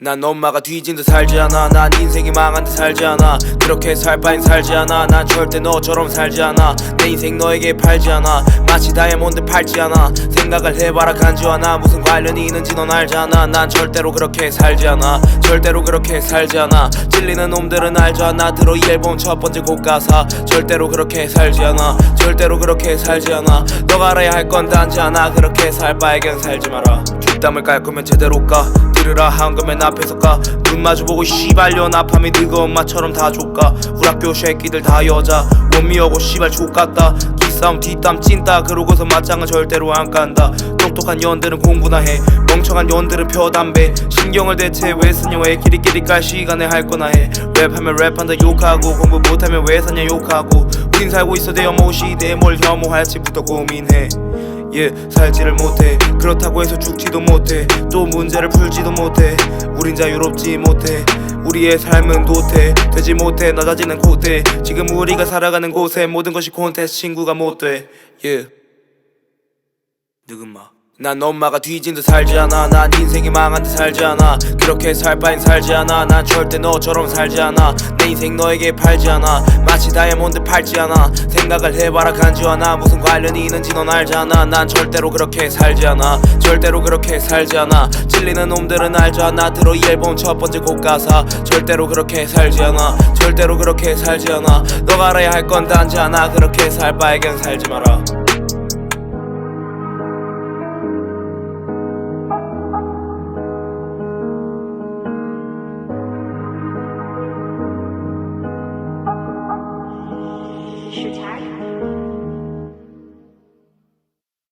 난 엄마가 뒤진 듯 살지 않아. 난 인생이 망한 듯 살지 않아. 그렇게 살 바엔 살지 않아. 난 절대 너처럼 살지 않아. 내 인생 너에게 팔지 않아. 마치 다이아몬드 팔지 않아. 생각을 해봐라 간지와나. 무슨 관련이 있는지 넌 알잖아. 난 절대로 그렇게 살지 않아. 절대로 그렇게 살지 않아. 찔리는 놈들은 알잖아 들어 이 앨범 첫 번째 곡 가사. 절대로 그렇게 살지 않아. 절대로 그렇게 살지 않아. 너가 알아야 할 건 단지 하나. 그렇게 살 바에 그냥 살지 마라 뒷담을 깔 거면 제대로 까. 들으라 한 거면 앞에서 까눈 마주보고 씨발려 나팜이 늙어 엄마처럼 다 족가. 우리 학교 새끼들 다 여자. 원미하고 씨발 족같다. 기싸움 뒷담 찐따. 그러고서 맞짱은 절대로 안 깐다. 똑똑한 연들은 공부나 해. 멍청한 연들은 펴 담배. 신경을 대체 왜 쓰냐 왜 끼리끼리 깔 시간에 할 거나 해. 랩하면 랩한다 욕하고 공부 못하면 왜 사냐 욕하고. 우린 살고 있어 내 혐오 시대에 뭘 혐오할지부터 고민해 예 살지를 못해. 그렇다고 해서 죽지도 못해. 또 문제를 풀지도 못해. 우린 자유롭지 못해. 우리의 삶은 도태. 되지 못해 낮아지는 고대. 지금 우리가 살아가는 곳에 모든 것이 콘테스트 친구가 못돼. 예. 느금마 난 엄마가 뒤진 듯 살지 않아. 난 인생이 망한 듯 살지 않아. 그렇게 살 바엔 살지 않아. 난 절대 너처럼 살지 않아. 내 인생 너에게 팔지 않아. 마치 다이아몬드 팔지 않아. 생각을 해봐라 간지와나. 무슨 관련이 있는지 넌 알잖아. 난 절대로 그렇게 살지 않아. 절대로 그렇게 살지 않아. 찔리는 놈들은 알잖아 들어 이 앨범 첫 번째 곡 가사. 절대로 그렇게 살지 않아. 절대로 그렇게 살지 않아. 너가 알아야 할 건 단지 하나. 그렇게 살 바에 그냥 살지 마라